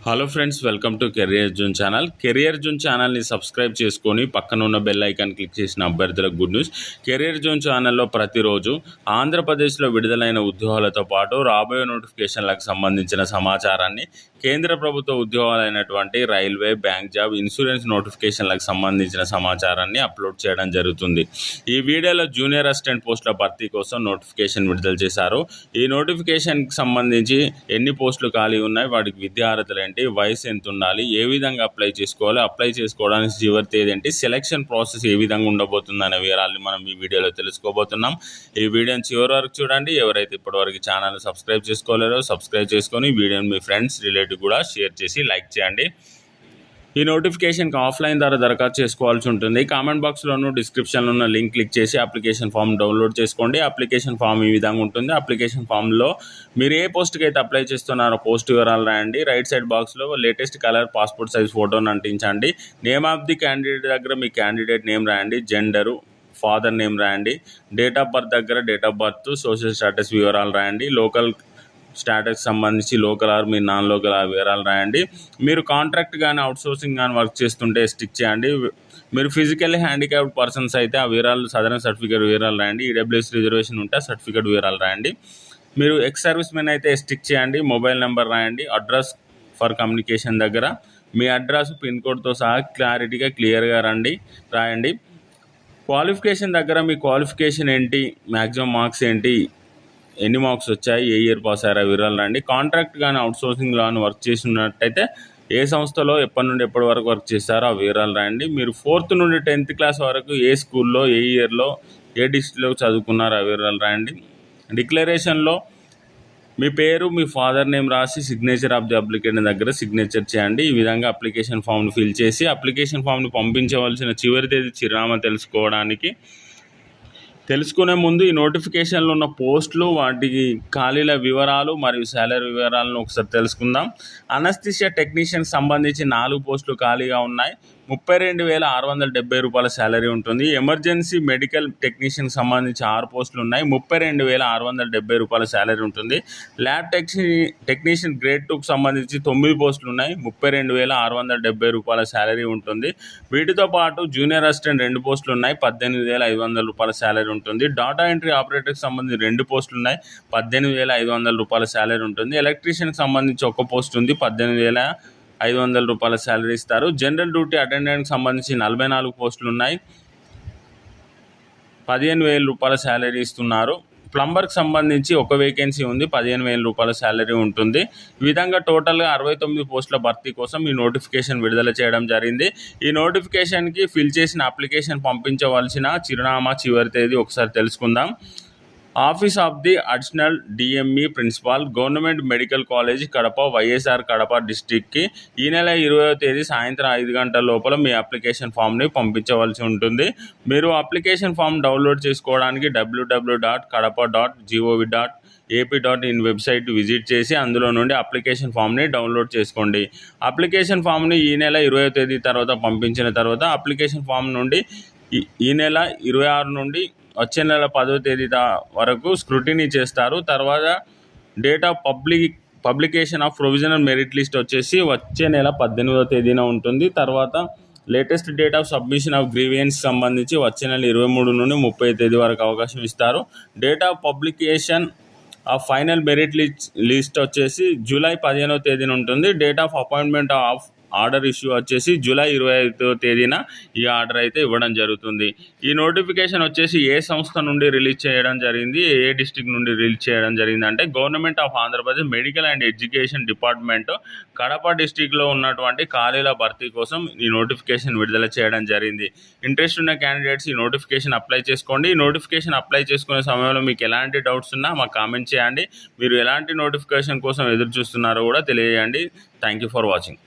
Hello friends welcome to career June channel career June ఛానల్ని subscribe చేసుకొని పక్కన ఉన్న బెల్ ఐకాన్ క్లిక్ చేసిన అభ్యర్థులకు గుడ్ న్యూస్ కెరియర్ జూన్ ఛానల్లో ప్రతిరోజు ఆంధ్రప్రదేశ్లో విడుదలైన ఉద్యోగాలతో పాటు రాబోయే నోటిఫికేషన్లకు సంబంధించిన సమాచారాన్ని కేంద్ర ప్రభుత్వ ఉద్యోగాలైనటువంటి రైల్వే బ్యాంక్ జాబ్ ఇన్సూరెన్స్ నోటిఫికేషన్లకు సంబంధించిన సమాచారాన్ని అప్లోడ్ చేయడం జరుగుతుంది. ఈ వీడియోలో జూనియర్ అసిస్టెంట్ పోస్టుల భర్తీ కోసం నోటిఫికేషన్ విడుదల చేశారు. ఈ నోటిఫికేషన్కి సంబంధించి ఎన్ని పోస్టులు ఖాళీ ఉన్నాయి? వాటికి విద్యార్థులు ఏంటి వయసు ఎంత ఉండాలి ఏ విధంగా అప్లై చేసుకోవాలి అప్లై చేసుకోవడానికి చివరి తేదీ ఏంటి సెలక్షన్ ప్రాసెస్ ఏ విధంగా ఉండబోతుంది అనే వివరాలని మనం ఈ వీడియోలో తెలుసుకోబోతున్నాం. ఈ వీడియోని చివరి వరకు చూడండి. ఎవరైతే ఇప్పటివరకు ఛానల్ సబ్స్క్రైబ్ చేసుకోలేరో సబ్స్క్రైబ్ చేసుకొని ఈ వీడియోని మీ ఫ్రెండ్స్ రిలేటివ్ కూడా షేర్ చేసి లైక్ చేయండి. ఈ నోటిఫికేషన్కి ఆఫ్లైన్ ద్వారా దరఖాస్తు చేసుకోవాల్సి ఉంటుంది. కామెంట్ బాక్స్లోను డిస్క్రిప్షన్లో ఉన్న లింక్ క్లిక్ చేసి అప్లికేషన్ ఫామ్ డౌన్లోడ్ చేసుకోండి. అప్లికేషన్ ఫామ్ ఈ విధంగా ఉంటుంది. అప్లికేషన్ ఫామ్లో మీరు ఏ పోస్ట్కి అయితే అప్లై చేస్తున్నారో పోస్ట్ వివరాలు రాయండి. రైట్ సైడ్ బాక్స్లో లేటెస్ట్ కలర్ పాస్పోర్ట్ సైజ్ ఫోటోని అంటించండి. నేమ్ ఆఫ్ ది క్యాండిడేట్ దగ్గర మీ క్యాండిడేట్ నేమ్ రాయండి. జెండరు ఫాదర్ నేమ్ రాయండి. డేట్ ఆఫ్ బర్త్ దగ్గర date of birth social status వివరాలు రాయండి. లోకల్ స్టాటస్ సంబంధించి లోకల్ ఆర్ మీ నాన్ లోకల్ ఆ వివరాలు రాయండి. మీరు కాంట్రాక్ట్ కానీ అవుట్సోర్సింగ్ కానీ వర్క్ చేస్తుంటే స్టిక్ చేయండి. మీరు ఫిజికల్లీ హ్యాండిక్యాప్డ్ పర్సన్స్ అయితే ఆ వివరాలు సదరన్ సర్టిఫికేట్ వివరాలు రాయండి. ఈడబ్ల్యూఎస్ రిజర్వేషన్ ఉంటే సర్టిఫికేట్ వివరాలు రాయండి. మీరు ఎక్స్ సర్వీస్ మెన్ అయితే స్టిక్ చేయండి. మొబైల్ నెంబర్ రాయండి. అడ్రస్ ఫర్ కమ్యూనికేషన్ దగ్గర. మీ అడ్రస్ పిన్ కోడ్తో సహా క్లారిటీగా క్లియర్గా రండి రాయండి. క్వాలిఫికేషన్ దగ్గర మీ క్వాలిఫికేషన్ ఏంటి? మ్యాక్సిమం మార్క్స్ ఏంటి? ఎన్ని మార్క్స్ వచ్చాయి ఏ ఇయర్ పాస్ అయ్యారా వివరాలు రండి. కాంట్రాక్ట్ కానీ అవుట్సోర్సింగ్ కానీ వర్క్ చేసినట్టయితే ఏ సంస్థలో ఎప్పటి నుండి ఎప్పటి వరకు వర్క్ చేస్తారో ఆ వివరాలు రాయండి మీరు ఫోర్త్ నుండి టెన్త్ క్లాస్ వరకు ఏ స్కూల్లో ఏ ఇయర్లో ఏ డిస్ట్రిక్ట్లో చదువుకున్నారో ఆ వివరాలు రాయండి డిక్లరేషన్లో మీ పేరు మీ ఫాదర్ నేమ్ రాసి సిగ్నేచర్ ఆఫ్ ది అప్లికేషన్ దగ్గర సిగ్నేచర్ చేయండి. ఈ విధంగా అప్లికేషన్ ఫామ్ను ఫిల్ చేసి అప్లికేషన్ ఫామ్ను పంపించవలసిన చివరి తేదీ చిరునామా తెలుసుకోవడానికి తెలుసుకునే ముందు ఈ నోటిఫికేషన్లో ఉన్న పోస్టులు వాటికి ఖాళీల వివరాలు మరియు శాలరీ వివరాలను ఒకసారి తెలుసుకుందాం. అనస్థిషియా టెక్నీషియన్ సంబంధించి నాలుగు పోస్టులు ఖాళీగా ఉన్నాయి. ముప్పై రెండు వేల ఆరు వందల డెబ్బై రూపాయల శాలరీ ఉంటుంది. ఎమర్జెన్సీ మెడికల్ టెక్నీషియన్ సంబంధించి ఆరు పోస్టులు ఉన్నాయి. ముప్పై రెండు వేల ఆరు వందల డెబ్బై రూపాయల శాలరీ ఉంటుంది. ల్యాబ్ టెక్నీ టెక్నీషియన్ గ్రేడ్ టూకి సంబంధించి తొమ్మిది పోస్టులు ఉన్నాయి. ముప్పై రెండు వేల ఆరు వందల డెబ్బై రూపాయల శాలరీ ఉంటుంది. వీటితో పాటు జూనియర్ అసిస్టెంట్ రెండు పోస్టులు ఉన్నాయి. పద్దెనిమిది వేల ఐదు వందల రూపాయల శాలరీ ఉంటుంది. డాటా ఎంట్రీ ఆపరేటర్కి సంబంధించి రెండు పోస్టులు ఉన్నాయి. పద్దెనిమిది వేల ఐదు వందల రూపాయల శాలరీ ఉంటుంది. ఎలక్ట్రీషియన్కి సంబంధించి ఒక పోస్ట్ ఉంది. పద్దెనిమిది వేల ఐదు వందల రూపాయల శాలరీ ఇస్తారు. జనరల్ డ్యూటీ అటెండెంట్కి సంబంధించి నలభై నాలుగు పోస్టులు ఉన్నాయి పదిహేను వేల రూపాయల శాలరీ ఇస్తున్నారు. ప్లంబర్కి సంబంధించి ఒక వేకెన్సీ ఉంది పదిహేను వేల రూపాయల శాలరీ ఉంటుంది. ఈ విధంగా టోటల్గా అరవై తొమ్మిది పోస్టుల భర్తీ కోసం ఈ నోటిఫికేషన్ విడుదల చేయడం జరిగింది. ఈ నోటిఫికేషన్కి ఫిల్ చేసిన అప్లికేషన్ పంపించవలసిన చిరునామా చివరి తేదీ ఒకసారి తెలుసుకుందాం. Office of the additional DME principal government medical college Kadapa YSR Kadapa డిస్టిక్కి ఈ నెల ఇరవయో తేదీ సాయంత్రం ఐదు గంటల లోపల మీ అప్లికేషన్ ఫామ్ని పంపించవలసి ఉంటుంది. మీరు అప్లికేషన్ ఫామ్ డౌన్లోడ్ చేసుకోవడానికి W W dot Kadapa dot GOV dot AP dot in website visit చేసి అందులో నుండి అప్లికేషన్ ఫామ్ని డౌన్లోడ్ చేసుకోండి. అప్లికేషన్ ఫామ్ని ఈ నెల ఇరవై తేదీ తర్వాత పంపించిన తర్వాత అప్లికేషన్ ఫామ్ నుండి ఈ నెల ఇరవై ఆరు నుండి వచ్చే నెల పదో తేదీ వరకు స్క్రూటినీ చేస్తారు. తర్వాత date of public publication of provisional merit list వచ్చేసి వచ్చే నెల పద్దెనిమిదో తేదీన ఉంటుంది. తర్వాత latest date of submission of grievance సంబంధించి వచ్చే నెల ఇరవై మూడు నుండి ముప్పై తేదీ వరకు అవకాశం ఇస్తారు. డేట్ ఆఫ్ పబ్లికేషన్ ఆ ఫైనల్ మెరిట్ లిస్ట్ లిస్ట్ వచ్చేసి జూలై పదిహేనవ తేదీన ఉంటుంది. Date of appointment of order issue వచ్చేసి జూలై ఇరవై ఐదో తేదీన ఈ ఆర్డర్ అయితే ఇవ్వడం జరుగుతుంది. ఈ నోటిఫికేషన్ వచ్చేసి ఏ సంస్థ నుండి రిలీజ్ చేయడం జరిగింది ఏ డిస్టిక్ నుండి రిలీజ్ చేయడం జరిగింది అంటే government of Andhra Pradesh medical and education department Kadapa డిస్టిక్లో ఉన్నటువంటి ఖాళీల భర్తీ కోసం ఈ నోటిఫికేషన్ విడుదల చేయడం జరిగింది. ఇంట్రెస్ట్ ఉన్న క్యాండిడేట్స్ ఈ నోటిఫికేషన్ అప్లై చేసుకోండి. ఈ నోటిఫికేషన్ అప్లై చేసుకునే సమయంలో మీకు ఎలాంటి డౌట్స్ ఉన్నా మాకు కామెంట్ చేయండి. మీరు ఎలాంటి నోటిఫికేషన్ కోసం ఎదురు చూస్తున్నారో కూడా తెలియజేయండి. Thank you for watching.